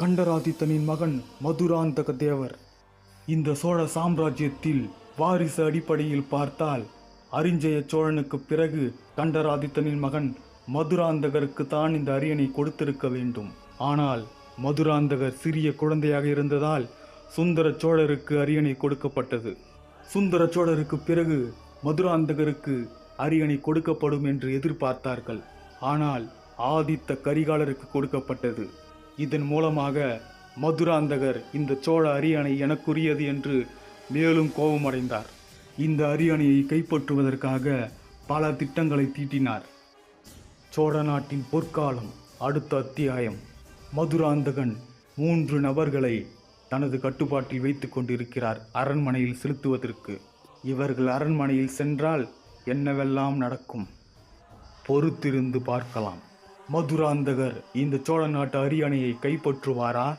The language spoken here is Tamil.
கண்டராதித்தனின் மகன் மதுராந்தக தேவர். இந்த சோழ சாம்ராஜ்யத்தில் வாரிசு அடிப்படையில் பார்த்தால் அரிஞ்சய சோழனுக்கு பிறகு கண்டராதித்தனின் மகன் மதுராந்தகருக்கு தான் இந்த அரியணை கொடுத்திருக்க வேண்டும். ஆனால் மதுராந்தகர் சிறிய குழந்தையாக இருந்ததால் சுந்தர சோழருக்கு அரியணை கொடுக்கப்பட்டது. சுந்தர சோழருக்கு பிறகு மதுராந்தகருக்கு அரியணை கொடுக்கப்படும் என்று எதிர்பார்த்தார்கள். ஆனால் ஆதித்த கரிகாலருக்கு கொடுக்கப்பட்டது. இதன் மூலமாக மதுராந்தகர் இந்த சோழ அரியணை எனக்குரியது என்று மேலும் கோபமடைந்தார். இந்த அரியணையை கைப்பற்றுவதற்காக பல திட்டங்களை தீட்டினார். சோழ நாட்டின் பொற்காலம் அடுத்த அத்தியாயம். மதுராந்தகன் மூன்று நபர்களை தனது கட்டுப்பாட்டில் வைத்து கொண்டிருக்கிறார் அரண்மனையில் செலுத்துவதற்கு. இவர்கள் அரண்மனையில் சென்றால் என்னவெல்லாம் நடக்கும்? பொறுத்திருந்து பார்க்கலாம். மதுராந்தகர் இந்த சோழ நாட்டு அரியணையை கைப்பற்றுவாரா?